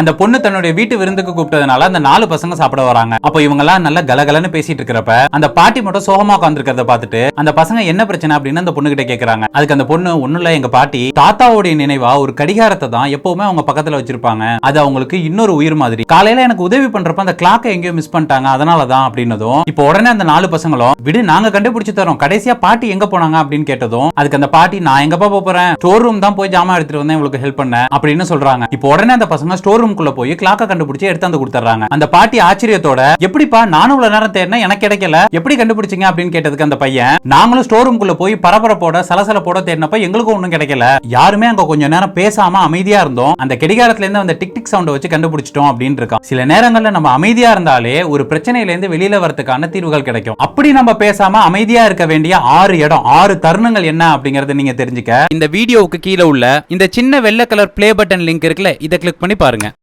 அந்த பொண்ணு தன்னுடைய வீட்டு விருந்துக்கு கூப்பிட்டதுனால அந்த நாலு பசங்க சாப்பிட வராங்க. அப்ப இவங்க எல்லாம் நல்லா கலகலன்னு பேசிட்டு இருக்கிறப்ப அந்த பாட்டி மட்டும் சோகமா உட்காந்துருக்கிறத பார்த்துட்டு அந்த பசங்க என்ன பிரச்சனை அப்படின்னு அந்த பொண்ணு கிட்ட கேக்குறாங்க. அதுக்கு அந்த பொண்ணு ஒண்ணும் இல்ல எங்க பாட்டி தாத்தாவுடைய நினைவா ஒரு கடிகாரத்தை தான் எப்பவுமே அவங்க பக்கத்துல வச்சிருப்பாங்க. அது அவங்களுக்கு இன்னொரு உயிர் மாதிரி. காலையில எனக்கு உதவி பண்றப்ப அந்த கிளாக்கை எங்கேயோ மிஸ் பண்ணிட்டாங்க. அதனாலதான் அப்படின்னதும் இப்போ உடனே அந்த நாலு பசங்களும் விடு நாங்க கண்டுபிடிச்சு தரோம். கடைசியா பாட்டி எங்க போனாங்க? அப்படின்னு கேட்டதும் அதுக்கு அந்த பாட்டி நான் எங்கப்பா போறேன்? ஸ்டோர் ரூம் தான் போய் ஜாமா எடுத்துட்டு வந்தேன் உங்களுக்கு ஹெல்ப் பண்ண அப்படின்னு சொல்றாங்க. இப்போ உடனே அந்த பசங்க ஸ்டோர் ரூம்குள்ள போய் கிளாக்க கண்டுபிடிச்சு எடுத்து வந்து கொடுத்துறாங்க அந்த பாட்டி ஆச்சரியத்தோட எப்படிப்பா நானும் இவ்வளவு நேரம் தேடினேன் எனக்கு கிடைக்கல. எப்படி கண்டுபிடிச்சிங்க? அப்படின்னு கேட்டதுக்கு அந்த பையன் நாங்களும் ஸ்டோர் ரூம்குள்ள போய் பரபரப்போட சலசலப்போட தேடினப்ப எங்களுக்கும் ஒண்ணும் கிடைக்கல. யாருமே அங்க கொஞ்ச நேரம் பேசாம அமைதியா இருந்தோம். அந்த கெடிகாரத்துல இருந்து அந்த டிக் டிக் சவுண்டை வச்சு கண்டுபிடிச்சிட்டோம் அப்படின்னு இருக்கான். சில நேரங்கள்ல நம்ம அமைதியா இருந்தாலே ஒரு பிரச்சனையில இருந்து வெளியில வரதுக்கான தீர்வுகள் கிடைக்கும். அப்படி நம்ம பேசாம அமைதியா இருக்க வேண்டிய ஆறு இடம் ஆறு தருணங்கள் என்ன அப்படிங்கறத நீங்க தெரிஞ்சுக்க. இந்த வீடியோவுக்கு கீழே உள்ள இந்த சின்ன வெள்ளை கலர் ப்ளே பட்டன் லிங்க் இருக்குல்ல இதை கிளிக் பண்ணி பாருங்க.